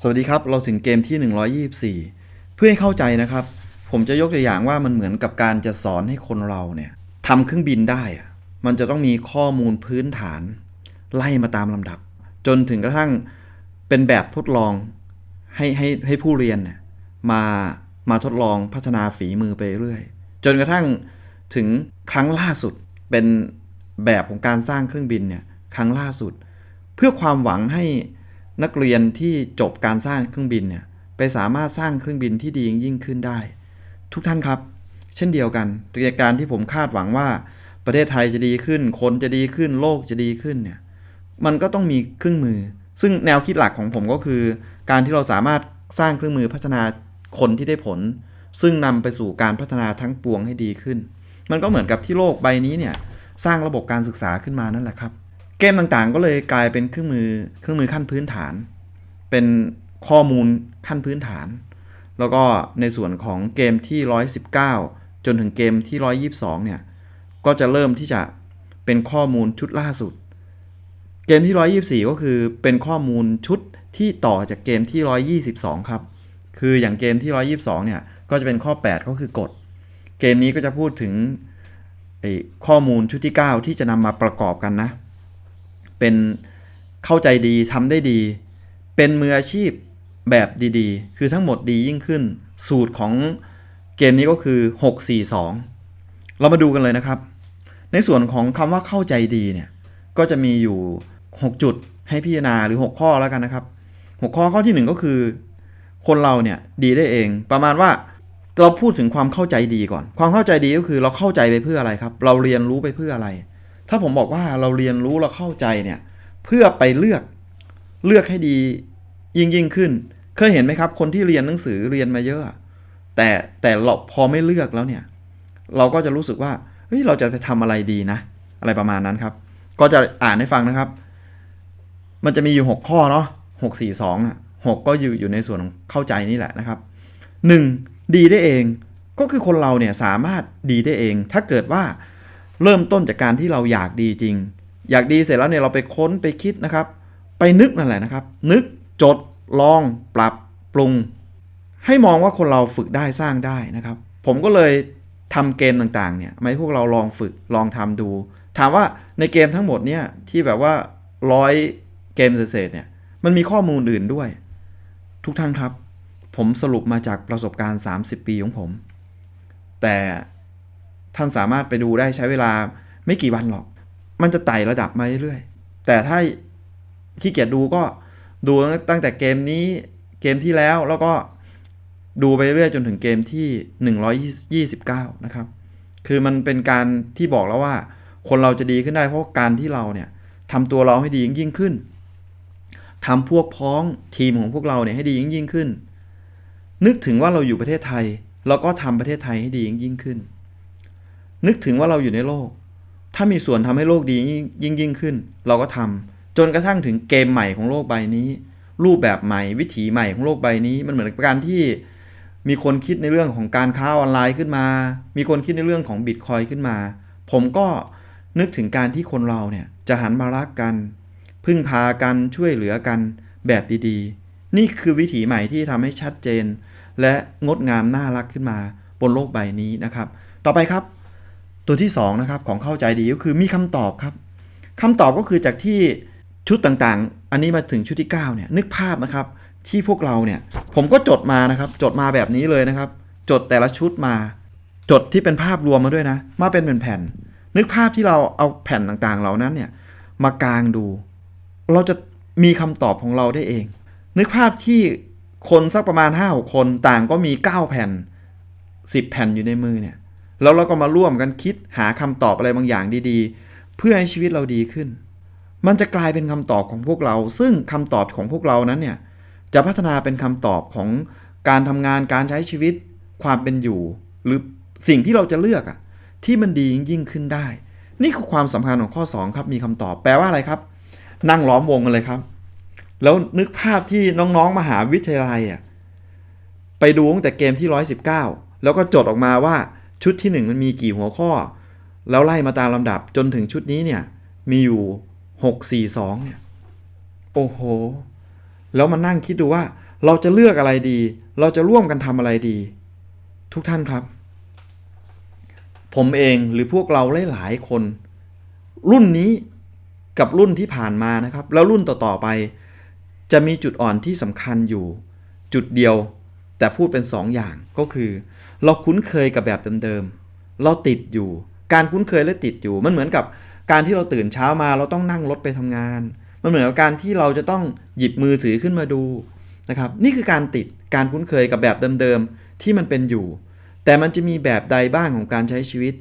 สวัสดีครับ เราถึงเกมที่ 124 เพื่อให้เข้าใจนะครับ ผมจะยกตัวอย่างว่ามันเหมือนกับการจะสอนให้คนเราเนี่ยทำเครื่องบินได้อะมันจะต้องมีข้อมูลพื้นฐาน ไล่มาตามลำดับ จนถึงกระทั่งเป็นแบบทดลองให้ให้ให้ผู้เรียนเนี่ยมามาทดลองพัฒนาฝีมือไปเรื่อย จนกระทั่งถึงครั้งล่าสุดเป็นแบบของการสร้างเครื่องบินเนี่ยครั้งล่าสุด เพื่อความหวังให้ นักเรียนที่จบการสร้างเครื่องบินเนี่ยไปสามารถสร้างเครื่องบินที่ดียิ่งขึ้นได้ ทุกท่านครับ เช่นเดียวกันในการที่ผมคาดหวังว่า ประเทศไทยจะดีขึ้น คนจะดีขึ้น โลกจะดีขึ้นเนี่ยมันก็ต้องมีเครื่องมือ ซึ่งแนวคิดหลักของผมก็คือ การที่เราสามารถสร้างเครื่องมือพัฒนาคนที่ได้ผล ซึ่งนำไปสู่การพัฒนาทั้งปวงให้ดีขึ้น มันก็เหมือนกับที่โลกใบนี้เนี่ยสร้างระบบการศึกษาขึ้นมานั่นแหละครับ เกมต่างๆ ก็เลยกลายเป็นเครื่องมือเครื่องมือขั้นพื้นฐาน เป็นข้อมูลขั้นพื้นฐาน แล้วก็ในส่วนของเกมที่ 119 จนถึงเกมที่ 122 เนี่ย ก็จะเริ่มที่จะเป็นข้อมูลชุดล่าสุด เกมที่ 124 ก็คือเป็นข้อมูลชุดที่ต่อจากเกมที่ 122 ครับ คืออย่างเกมที่ 122 เนี่ย ก็จะเป็นข้อ 8 ก็คือกฎ เกมนี้ก็จะพูดถึงข้อมูลชุดที่ 9 ที่จะนำมาประกอบกันนะ เป็นเข้าใจดีทำได้ดี เป็นมืออาชีพแบบดีๆ คือทั้งหมดดียิ่งขึ้น สูตรของเกมนี้ก็คือ 642 เรามาดูกันเลยนะครับ ในส่วนของคำว่าเข้าใจดีเนี่ย ก็จะมีอยู่ 6 จุดให้พิจารณาหรือ 6 ข้อแล้วกันนะครับ 6 ข้อข้อที่ 1 ก็คือ คนเราเนี่ยดีได้เอง ประมาณว่าเราพูดถึงความเข้าใจดีก่อน ความเข้าใจดีก็คือเราเข้าใจไปเพื่ออะไรครับ เราเรียนรู้ไปเพื่ออะไร ถ้าผมบอกว่าเราเรียนรู้เราเข้าใจเนี่ย เพื่อไปเลือกเลือกให้ดียิ่งยิ่งขึ้น เคยเห็นไหมครับ คนที่เรียนหนังสือเรียนมาเยอะ แต่แต่เราพอไม่เลือกแล้วเนี่ย เราก็จะรู้สึกว่าเฮ้ยเราจะไปทำอะไรดีนะ อะไรประมาณนั้นครับ ก็จะอ่านให้ฟังนะครับ มันจะมีอยู่ 6 ข้อเนาะหกสี่สองอะหกก็อยู่อยู่ในส่วนของเข้าใจนี่แหละนะครับ 1. ดีได้เองก็คือคนเราเนี่ยสามารถดีได้เอง ถ้าเกิดว่า เริ่มต้นจากการที่เราอยากดีจริง อยากดีเสร็จแล้วเนี่ยเราไปค้นไปคิดนะครับ ไปนึกนั่นแหละนะครับ นึกจดลองปรับปรุง ให้มองว่าคนเราฝึกได้สร้างได้นะครับ ผมก็เลยทำเกมต่างๆเนี่ยมาให้พวกเราลองฝึกลองทำดู ถามว่าในเกมทั้งหมดเนี่ยที่แบบว่าร้อยเกมเศษๆเนี่ยมันมีข้อมูลอื่นด้วย ทุกท่านครับ ผมสรุปมาจากประสบการณ์ 30 ปีของผม แต่ ท่านสามารถไปดูได้ใช้เวลาไม่กี่วันหรอก มันจะไต่ระดับมาเรื่อยๆ แต่ถ้าขี้เกียจดูก็ดูตั้งแต่เกมนี้เกมที่แล้วแล้วก็ดูไปเรื่อยจนถึงเกมที่ 129 นะครับ คือมันเป็นการที่บอกแล้วว่า คนเราจะดีขึ้นได้เพราะการที่เราเนี่ยทำตัวเราให้ดียิ่งขึ้นทำพวกพ้องทีมของพวกเราเนี่ยให้ดียิ่งยิ่งขึ้น นึกถึงว่าเราอยู่ประเทศไทยเราก็ทำประเทศไทยให้ดียิ่งยิ่งขึ้น นึกถึงว่าเราอยู่ในโลก ถ้ามีส่วนทำให้โลกดียิ่งยิ่งขึ้น เราก็ทำจนกระทั่งถึงเกมใหม่ของโลกใบนี้ รูปแบบใหม่วิถีใหม่ของโลกใบนี้ มันเหมือนกับการที่มีคนคิดในเรื่องของการค้าออนไลน์ขึ้นมา มีคนคิดในเรื่องของบิตคอยขึ้นมา ผมก็นึกถึงการที่คนเราเนี่ยจะหันมารักกัน พึ่งพากันช่วยเหลือกันแบบดีๆ นี่คือวิถีใหม่ที่ทำให้ชัดเจน และงดงามน่ารักขึ้นมาบนโลกใบนี้นะครับ ต่อไปครับ ตัวที่2นะครับของเข้าใจดีก็คือมีคำตอบครับคำตอบก็คือจากที่ชุดต่างๆ อันนี้มาถึงชุดที่9เนี่ยนึกภาพนะครับที่พวกเราเนี่ยผมก็จดมานะครับจดมาแบบนี้เลยนะครับ จดแต่ละชุดมา จดที่เป็นภาพรวมมาด้วยนะ มาเป็นแผ่นๆนึกภาพที่เราเอาแผ่นต่างๆ เหล่านั้นเนี่ยมากางดู เราจะมีคำตอบของเราได้เอง นึกภาพที่คนสักประมาณ5 6คนต่างก็มี 9 แผ่น 10 แผ่นอยู่ในมือเนี่ย แล้วเราก็มาร่วมกันคิดหาคำตอบอะไรบางอย่างดีๆ เพื่อให้ชีวิตเราดีขึ้น มันจะกลายเป็นคำตอบของพวกเรา ซึ่งคำตอบของพวกเรานั้นเนี่ยจะพัฒนาเป็นคำตอบของการทำงานการใช้ชีวิต ความเป็นอยู่ หรือสิ่งที่เราจะเลือกอะที่มันดียิ่งขึ้นได้ นี่คือความสำคัญของข้อ 2 ครับมีคำตอบแปลว่าอะไรครับ นั่งล้อมวงกันเลยครับ แล้วนึกภาพที่น้องๆมหาวิทยาลัยอะไปดูตั้งแต่เกมที่ 119 แล้วก็จดออกมาว่า ชุดที่ 1 มันมีกี่หัวข้อ แล้วไล่มาตามลำดับจนถึงชุดนี้เนี่ย มีอยู่ 6 4 2 เนี่ย โอ้โห แล้วมานั่งคิดดูว่า เราจะเลือกอะไรดี เราจะร่วมกันทำอะไรดี ทุกท่านครับ ผมเองหรือพวกเราหลายๆคน รุ่นนี้กับรุ่นที่ผ่านมานะครับ แล้วรุ่นต่อๆไป จะมีจุดอ่อนที่สำคัญอยู่ จุดเดียวแต่พูดเป็นสองอย่างก็คือ เราคุ้นเคยกับแบบเดิมๆ เราติดอยู่ การคุ้นเคยและติดอยู่ มันเหมือนกับการที่เราตื่นเช้ามาเราต้องนั่งรถไปทำงาน มันเหมือนกับการที่เราจะต้องหยิบมือถือขึ้นมาดูนะครับ นี่คือการติด การคุ้นเคยกับแบบเดิมๆ ที่มันเป็นอยู่ แต่มันจะมีแบบใดบ้างของการใช้ชีวิต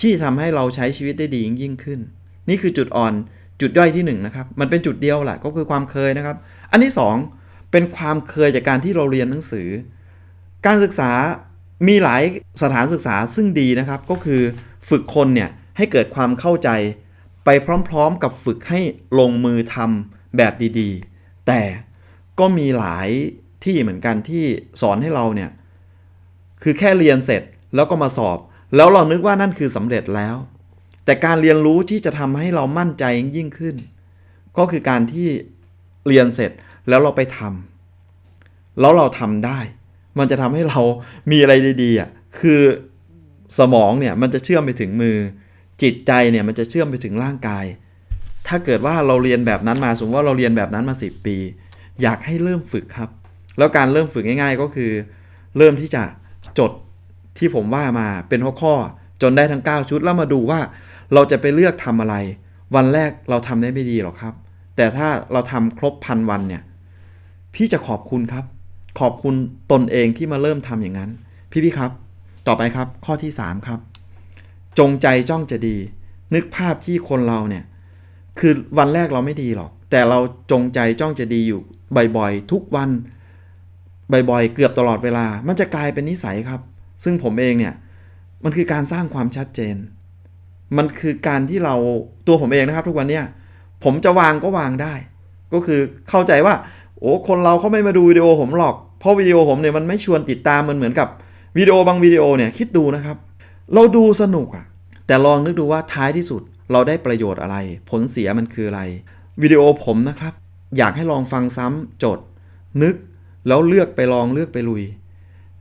ที่ทำให้เราใช้ชีวิตได้ดียิ่งขึ้น นี่คือจุดอ่อนจุดย่อยที่หนึ่งนะครับ มันเป็นจุดเดียวแหละก็คือความเคยนะครับ อันที่สองเป็นความเคยจากการที่เราเรียนหนังสือ การศึกษา มีหลายสถานศึกษาซึ่งดีนะครับก็คือฝึกคนเนี่ยให้เกิดความเข้าใจ ไปพร้อมๆกับฝึกให้ลงมือทำแบบดีๆ แต่ก็มีหลายที่เหมือนกันที่สอนให้เราเนี่ยคือแค่เรียนเสร็จแล้วก็มาสอบ แล้วเรานึกว่านั่นคือสำเร็จแล้ว แต่การเรียนรู้ที่จะทำให้เรามั่นใจยิ่งขึ้น ก็คือการที่เรียนเสร็จแล้วเราไปทำแล้วเราทำได้ มันจะทำให้เรามีอะไรดีๆอะคือสมองเนี่ยมันจะเชื่อมไปถึงมือ จิตใจเนี่ยมันจะเชื่อมไปถึงร่างกาย ถ้าเกิดว่าเราเรียนแบบนั้นมาสมมติว่าเราเรียนแบบนั้นมา 10 ปี อยากให้เริ่มฝึกครับ แล้วการเริ่มฝึกง่าย ๆ ก็คือ เริ่มที่จะจดที่ผมว่ามาเป็นข้อๆจนได้ทั้ง 9 ชุดแล้วมาดูว่าเราจะไปเลือกทำอะไร วันแรกเราทำได้ไม่ดีหรอกครับ แต่ถ้าเราทำครบพันวันเนี่ย พี่จะขอบคุณครับ ขอบคุณตนเองที่มาเริ่มทำอย่างนั้น พี่ๆครับ ต่อไปครับข้อที่ 3 ครับ จงใจจ้องจะดี นึกภาพที่คนเราเนี่ย คือวันแรกเราไม่ดีหรอก แต่เราจงใจจ้องจะดีอยู่บ่อยๆ ทุกวันบ่อยๆ เกือบตลอดเวลา มันจะกลายเป็นนิสัยครับ ซึ่งผมเองเนี่ย มันคือการสร้างความชัดเจน มันคือการที่เราตัวผมเองนะครับ ทุกวันเนี่ย ผมจะวางก็วางได้ ก็คือเข้าใจว่า โอ้ คนเราเขาไม่มาดูวิดีโอผมหรอก เพราะวิดีโอผมเนี่ยมันไม่ชวนติดตามมันเหมือนกับวิดีโอบางวิดีโอเนี่ยคิดดูนะครับ เราดูสนุกอะแต่ลองนึกดูว่าท้ายที่สุดเราได้ประโยชน์อะไร ผลเสียมันคืออะไรวิดีโอผมนะครับ อยากให้ลองฟังซ้ำจด นึกแล้วเลือกไปลองเลือกไปลุย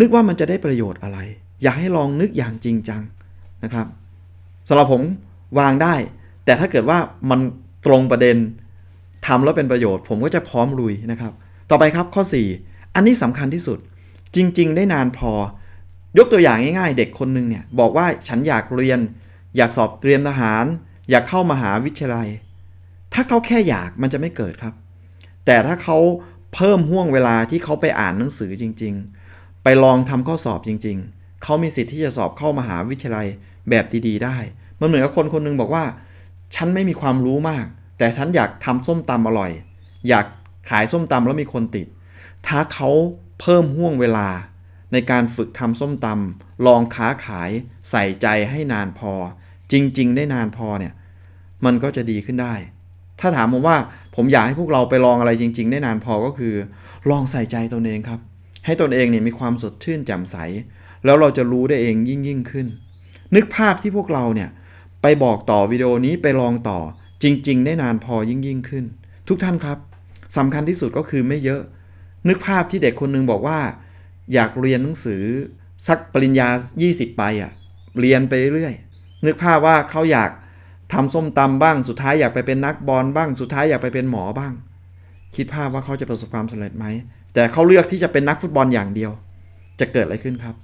นึกว่ามันจะได้ประโยชน์อะไร อยากให้ลองนึกอย่างจริงจังนะครับสำหรับผมวางได้ แต่ถ้าเกิดว่ามันตรงประเด็นทำแล้วเป็นประโยชน์ ผมก็จะพร้อมลุยนะครับ ต่อไปครับข้อ 4 อันนี้สำคัญที่สุดจริง ๆ ได้นานพอ ยกตัวอย่างง่ายๆ เด็กคนหนึ่งเนี่ยบอกว่าฉันอยากเรียน อยากสอบเตรียมทหาร อยากเข้ามหาวิทยาลัย ถ้าเขาแค่อยากมันจะไม่เกิดครับ แต่ถ้าเขาเพิ่มห่วงเวลาที่เขาไปอ่านหนังสือจริง ๆ ไปลองทำข้อสอบจริง ๆ เขามีสิทธิ์ที่จะสอบเข้ามหาวิทยาลัยแบบดีๆ ได้ มันเหมือนกับคนคนหนึงบอกว่า ฉันไม่มีความรู้มาก แต่ฉันอยากทำส้มตำอร่อย อยากขายส้มตำแล้วมีคนติด ถ้าเขาเพิ่มห่วงเวลา ในการฝึกทำส้มตำลองค้าขายใส่ใจให้นานพอ จริง ๆ ได้นานพอเนี่ยมันก็จะดีขึ้นได้ ถ้าถามผมว่าผมอยากให้พวกเราไปลองอะไรจริง ๆ ได้นานพอก็คือ ลองใส่ใจตนเองครับ ให้ตนเองเนี่ยมีความสดชื่นแจ่มใส แล้วเราจะรู้ได้เองยิ่งยิ่งขึ้น นึกภาพที่พวกเราเนี่ยไปบอกต่อวิดีโอนี้ไปลองต่อจริง ๆ ได้นานพอยิ่งยิ่งขึ้น ทุกท่านครับสำคัญที่สุดก็คือไม่เยอะ นึกภาพที่เด็กคนหนึงบอกว่า อยากเรียนหนังสือสักปริญญา 20 ไปอะ เรียนไปเรื่อยๆ นึกภาพว่าเขาอยากทำส้มตำบ้าง สุดท้ายอยากไปเป็นนักบอลบ้าง สุดท้ายอยากไปเป็นหมอบ้าง คิดภาพว่าเขาจะประสบความสำเร็จไหม แต่เขาเลือกที่จะเป็นนักฟุตบอลอย่างเดียว จะเกิดอะไรขึ้นครับ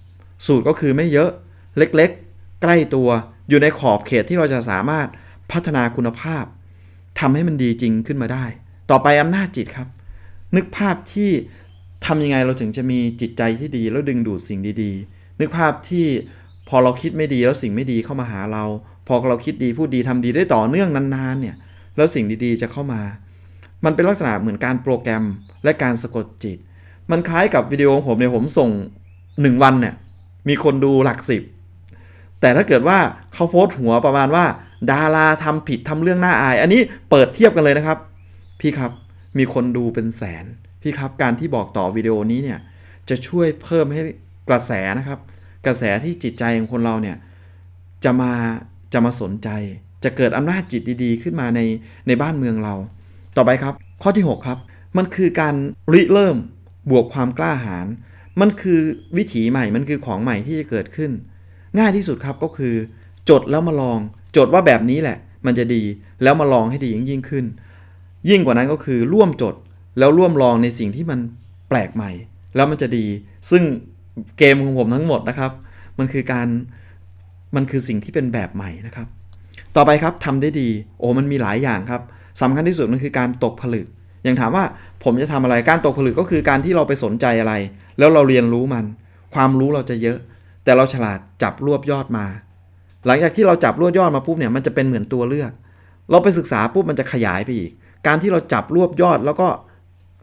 สูตรก็คือไม่เยอะ เล็กๆ ใกล้ตัว อยู่ในขอบเขตที่เราจะสามารถพัฒนาคุณภาพทำให้มันดีจริงขึ้นมาได้ ต่อไปอำนาจจิตครับ นึกภาพที่ทำยังไงเราถึงจะมีจิตใจที่ดี แล้วดึงดูดสิ่งดีๆ นึกภาพที่พอเราคิดไม่ดีแล้วสิ่งไม่ดีเข้ามาหาเรา พอเราคิดดีพูดดีทำดีได้ต่อเนื่องนานๆเนี่ยแล้วสิ่งดีๆจะเข้ามา มันเป็นลักษณะเหมือนการโปรแกรมและการสะกดจิต มันคล้ายกับวิดีโอของผมเนี่ยผมส่ง 1 วันเนี่ยมีคนดูหลักสิบแต่ถ้าเกิดว่าเขาโพสต์หัวประมาณว่า ดาราทำผิดทำเรื่องน่าอาย อันนี้เปิดเทียบกันเลยนะครับ พี่ครับ มีคนดูเป็นแสน พี่ครับการที่บอกต่อวิดีโอนี้เนี่ยจะช่วยเพิ่มให้กระแสนะครับ กระแสที่จิตใจของคนเราเนี่ยจะมาจะมาสนใจ จะเกิดอำนาจจิตดีๆ ขึ้นมาในในบ้านเมืองเรา ต่อไปครับ ข้อที่ 6 ครับ มันคือการริเริ่มบวกความกล้าหาญมันคือวิถีใหม่มันคือของใหม่ที่จะเกิดขึ้น ง่ายที่สุดครับก็คือ จดแล้วมาลอง จดว่าแบบนี้แหละ มันจะดีแล้วมาลองให้ดียิ่งยิ่งขึ้น ยิ่งกว่านั้นก็คือร่วมจดแล้วร่วมลองในสิ่งที่มันแปลกใหม่ แล้วมันจะดี ซึ่งเกมของผมทั้งหมดนะครับ มันคือการมันคือสิ่งที่เป็นแบบใหม่นะครับ ต่อไปครับทำได้ดีโอ้มันมีหลายอย่างครับสำคัญที่สุดมันคือการตกผลึก อย่างถามว่าผมจะทำอะไรการตกผลึกก็คือการที่เราไปสนใจอะไร แล้วเราเรียนรู้มัน ความรู้เราจะเยอะ แต่เราฉลาดจับรวบยอดมา หลังจากที่เราจับรวบยอดมาปุ๊บเนี่ยมันจะเป็นเหมือนตัวเลือก เราไปศึกษาปุ๊บมันจะขยายไปอีก การที่เราจับรวบยอดแล้วก็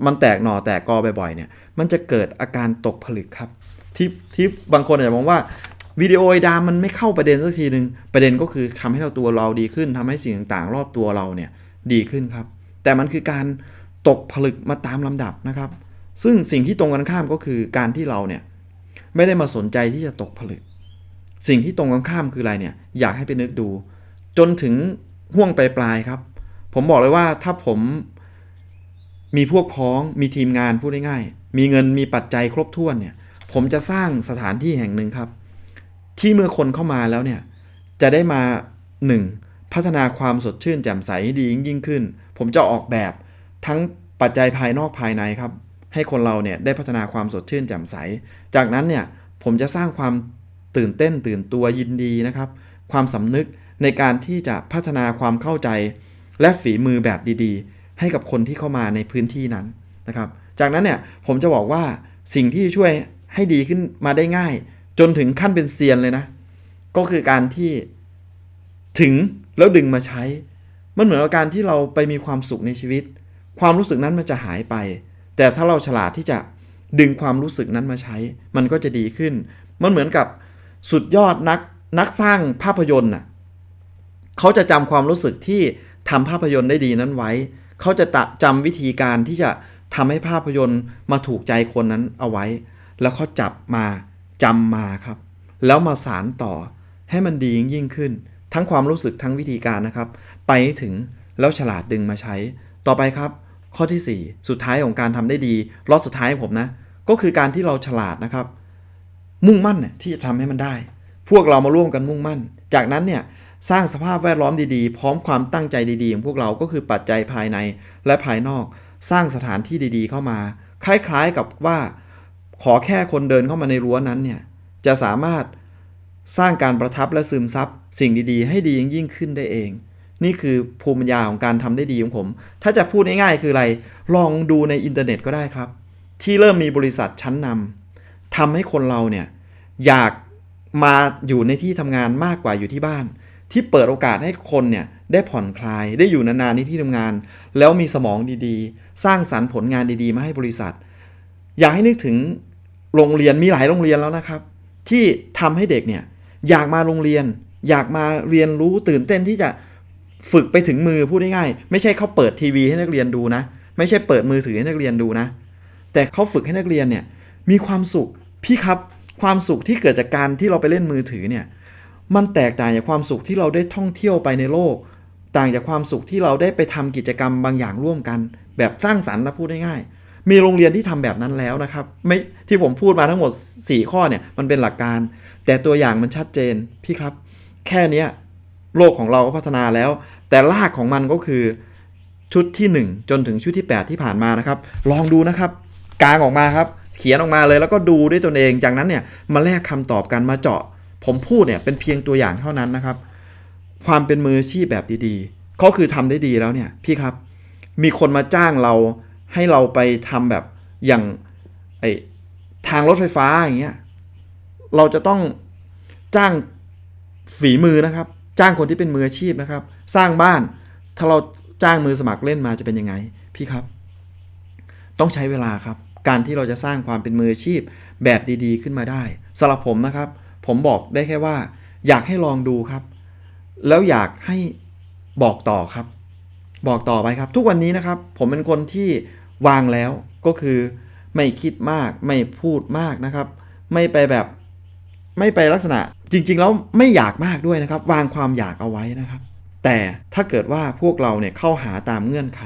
มันแตกหน่อแตกกอบ่อยๆเนี่ย มันจะเกิดอาการตกผลึกครับ ที่ที่บางคนอาจจะมองว่าวิดีโอไอดามมันไม่เข้าประเด็นสักทีหนึ่งประเด็นก็คือทำให้เราตัวเราดีขึ้นทำให้สิ่งต่างๆ รอบตัวเราเนี่ยดีขึ้นครับ แต่มันคือการตกผลึกมาตามลำดับนะครับ ซึ่งสิ่งที่ตรงกันข้ามก็คือการที่เราเนี่ยไม่ได้มาสนใจที่จะตกผลึก สิ่งที่ตรงกันข้ามคืออะไรเนี่ยอยากให้ไปนึกดู จนถึงห่วงปลายๆครับ ผมบอกเลยว่าถ้าผมมีพวกพ้องมีทีมงานพูดง่ายๆมีเงินมีปัจจัยครบถ้วนเนี่ย ผมจะสร้างสถานที่แห่งหนึ่งครับ ที่เมื่อคนเข้ามาแล้วเนี่ย จะได้มา 1. พัฒนาความสดชื่นแจ่มใสให้ดียิ่งขึ้น ผมจะออกแบบทั้งปัจจัยภายนอกภายในครับ ให้คนเราเนี่ยได้พัฒนาความสดชื่นแจ่มใส จากนั้นเนี่ยผมจะสร้างความตื่นเต้นตื่นตัวยินดีนะครับ ความสำนึกในการที่จะพัฒนาความเข้าใจ และฝีมือแบบดีๆ ให้กับคนที่เข้ามาในพื้นที่นั้นนะครับ จากนั้นเนี่ยผมจะบอกว่าสิ่งที่ช่วยให้ดีขึ้นมาได้ง่าย จนถึงขั้นเป็นเซียนเลยนะ ก็คือการที่ถึงแล้วดึงมาใช้ มันเหมือนกับการที่เราไปมีความสุขในชีวิต ความรู้สึกนั้นมันจะหายไป แต่ถ้าเราฉลาดที่จะดึงความรู้สึกนั้นมาใช้ มันก็จะดีขึ้น มันเหมือนกับสุดยอดนักนักสร้างภาพยนตร์น่ะเขาจะจำความรู้สึกที่ ทำภาพยนตร์ได้ดีนั้นไว้ เขาจะะจำวิธีการที่จะทำให้ภาพยนตร์มาถูกใจคนนั้นเอาไว้ แล้วเขาจับมาจำมาครับ แล้วมาสารต่อให้มันดียิ่งขึ้น ทั้งความรู้สึกทั้งวิธีการนะครับ ไปถึงแล้วฉลาดดึงมาใช้ ต่อไปครับ ข้อทีสี่4 สุดท้ายของการทำได้ดีรอบสุดท้ายของผมนะ ก็คือการที่เราฉลาดนะครับ มุ่งมั่นที่จะทำให้มันได้ พวกเรามาร่วมกันมุ่งมั่น จากนั้นเนี่ย สร้างสภาพแวดล้อมดีๆ พร้อมความตั้งใจดีๆของพวกเราก็คือปัจจัยภายในและภายนอก สร้างสถานที่ดีๆ เข้ามา คล้ายๆกับว่า ขอแค่คนเดินเข้ามาในรั้วนั้นเนี่ยจะสามารถสร้างการประทับและซึมซับสิ่งดีๆ ให้ดียิ่งขึ้นได้เอง นี่คือภูมิปัญญาของการทำได้ดีของผม ถ้าจะพูดง่ายๆคืออะไร ลองดูในอินเทอร์เน็ตก็ได้ครับ ที่เริ่มมีบริษัทชั้นนำทำให้คนเราเนี่ยอยากมาอยู่ในที่ทำงานมากกว่าอยู่ที่บ้าน ที่เปิดโอกาสให้คนเนี่ยได้ผ่อนคลายได้อยู่นานๆในที่ทำงาน แล้วมีสมองดีๆ สร้างสรรค์ผลงานดีๆ มาให้บริษัท อยากให้นึกถึงโรงเรียนมีหลายโรงเรียนแล้วนะครับ ที่ทำให้เด็กเนี่ยอยากมาโรงเรียน อยากมาเรียนรู้ตื่นเต้นที่จะฝึกไปถึงมือพูดง่ายๆไม่ใช่เขาเปิดทีวีให้นักเรียนดูนะ ไม่ใช่เปิดมือถือให้นักเรียนดูนะ แต่เขาฝึกให้นักเรียนเนี่ยมีความสุขพี่ครับความสุขที่เกิดจากการที่เราไปเล่นมือถือเนี่ย มันแตกต่างจากความสุขที่เราได้ท่องเที่ยวไปในโลก ต่างจากความสุขที่เราได้ไปทำกิจกรรมบางอย่างร่วมกัน แบบสร้างสรรค์นะพูดง่ายๆมีโรงเรียนที่ทำแบบนั้นแล้วนะครับ ไม่ที่ผมพูดมาทั้งหมด 4 ข้อเนี่ยมันเป็นหลักการ แต่ตัวอย่างมันชัดเจนพี่ครับ แค่นี้โลกของเราก็พัฒนาแล้ว แต่รากของมันก็คือชุดที่ 1 จนถึงชุดที่ 8 ที่ผ่านมานะครับ ลองดูนะครับ กลางออกมาครับ เขียนออกมาเลยแล้วก็ดูด้วยตนเองจากนั้นเนี่ยมาแลกคำตอบกันมาเจาะ ผมพูดเนี่ยเป็นเพียงตัวอย่างเท่านั้นนะครับ ความเป็นมืออาชีพแบบดีๆก็คือทำได้ดีแล้วเนี่ยพี่ครับ มีคนมาจ้างเราให้เราไปทำแบบอย่างไอทางรถไฟฟ้าอย่างเงี้ยเราจะต้องจ้างฝีมือนะครับ จ้างคนที่เป็นมืออาชีพนะครับ สร้างบ้านถ้าเราจ้างมือสมัครเล่นมาจะเป็นยังไง พี่ครับ ต้องใช้เวลาครับ การที่เราจะสร้างความเป็นมืออาชีพแบบดีๆ ขึ้นมาได้สำหรับผมนะครับ ผมบอกได้แค่ว่า อยากให้ลองดูครับ แล้วอยากให้บอกต่อครับ บอกต่อไปครับ ทุกวันนี้นะครับ ผมเป็นคนที่วางแล้วก็คือไม่คิดมากไม่พูดมากนะครับ ไม่ไปแบบไม่ไปลักษณะจริง ๆ แล้วไม่อยากมากด้วยนะครับ วางความอยากเอาไว้นะครับ แต่ถ้าเกิดว่าพวกเราเนี่ยเข้าหาตามเงื่อนไข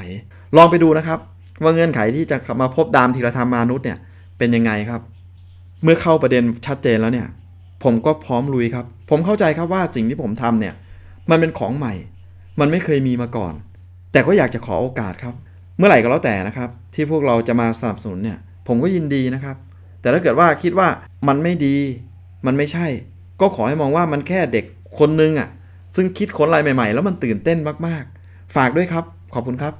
ลองไปดูนะครับ ว่าเงื่อนไขที่จะมาพบดามธีรธรรมมานุษย์เนี่ยเป็นยังไงครับ เมื่อเข้าประเด็นชัดเจนแล้วเนี่ย ผมก็พร้อมลุยครับ ผมเข้าใจครับว่าสิ่งที่ผมทำเนี่ย มันเป็นของใหม่ มันไม่เคยมีมาก่อน แต่ก็อยากจะขอโอกาสครับ เมื่อไหร่ก็แล้วแต่นะครับ ที่พวกเราจะมาสนับสนุนเนี่ย ผมก็ยินดีนะครับ แต่ถ้าเกิดว่าคิดว่ามันไม่ดี มันไม่ใช่ ก็ขอให้มองว่ามันแค่เด็กคนนึงอะ ซึ่งคิดค้นอะไรใหม่ ๆ แล้วมันตื่นเต้นมากๆ ฝากด้วยครับ ขอบคุณครับ